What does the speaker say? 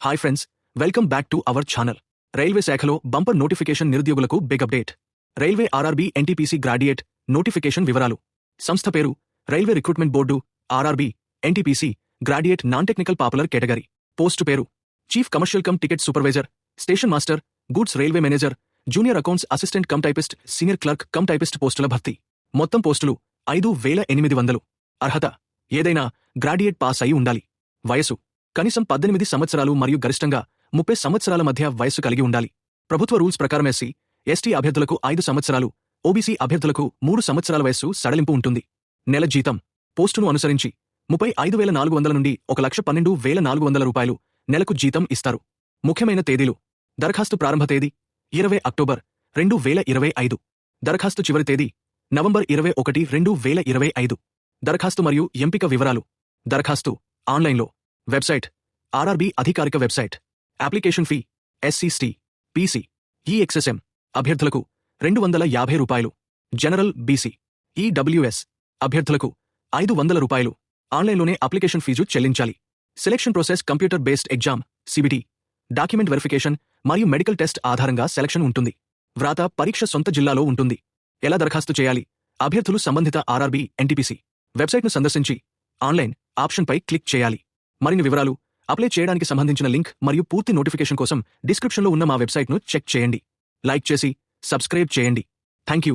Hi friends welcome back to our channel railway శాఖలో bumper notification నిరుద్యోగులకు big update railway RRB NTPC graduate notification వివరాలు సంస్థ పేరు railway recruitment board RRB NTPC graduate non technical popular category post పేరు chief commercial cum ticket supervisor station master goods railway manager junior accounts assistant cum typist senior clerk cum typist పోస్టుల భర్తీ మొత్తం పోస్టులు ఐదు వేల ఎనిమిది వందలు. అర్హత ఏదైనా గ్రాడ్యుయేట్ పాస్ అయి ఉండాలి. వయసు కనీసం పద్దెనిమిది సంవత్సరాలు మరియు గరిష్టంగా ముప్పై సంవత్సరాల మధ్య వయస్సు కలిగి ఉండాలి. ప్రభుత్వ రూల్స్ ప్రకారం ఎస్సీ ఎస్టీ అభ్యర్థులకు ఐదు సంవత్సరాలు ఓబీసీ అభ్యర్థులకు మూడు సంవత్సరాల వయస్సు సడలింపు ఉంటుంది. నెల జీతం పోస్టును అనుసరించి ముప్పై ఐదు వేల నాలుగు వందల నుండి ఒక లక్ష పన్నెండు వేల నాలుగు వందల రూపాయలు నెలకు జీతం ఇస్తారు. ముఖ్యమైన తేదీలు దరఖాస్తు ప్రారంభ తేదీ ఇరవై అక్టోబర్ రెండు వేల ఇరవై ఐదు. దరఖాస్తు చివరి తేదీ నవంబర్ ఇరవై ఒకటి రెండు వేల ఇరవై ఐదు. దరఖాస్తు మరియు ఎంపిక వివరాలు దరఖాస్తు ఆన్లైన్లో. వెబ్సైట్. ఆర్ఆర్బీ అధికారిక website. Application fee SC ST PC EXSM అభ్యర్థులకు రెండు వందల యాభై రూపాయలు. జనరల్ బీసీ ఈడబ్ల్యూఎస్ అభ్యర్థులకు ఐదు వందల రూపాయలు. ఆన్లైన్లోనే అప్లికేషన్ ఫీజు చెల్లించాలి. Selection process computer based exam CBT. Document verification మరియు మెడికల్ టెస్ట్ ఆధారంగా సెలక్షన్ ఉంటుంది. వ్రాత పరీక్ష సొంత జిల్లాలో ఉంటుంది. ఎలా దరఖాస్తు చేయాలి? అభ్యర్థులు సంబంధిత ఆర్ఆర్బీ ఎన్టీపీసీ వెబ్సైట్ను సందర్శించి ఆన్లైన్ ఆప్షన్పై క్లిక్ చేయాలి. మరిన్ని వివరాలు అప్లై చేయడానికి సంబంధించిన లింక్ మరియు పూర్తి నోటిఫికేషన్ కోసం డిస్క్రిప్షన్లో ఉన్న మా వెబ్సైట్ను చెక్ చేయండి. లైక్ చేసి సబ్స్క్రైబ్ చేయండి. Thank you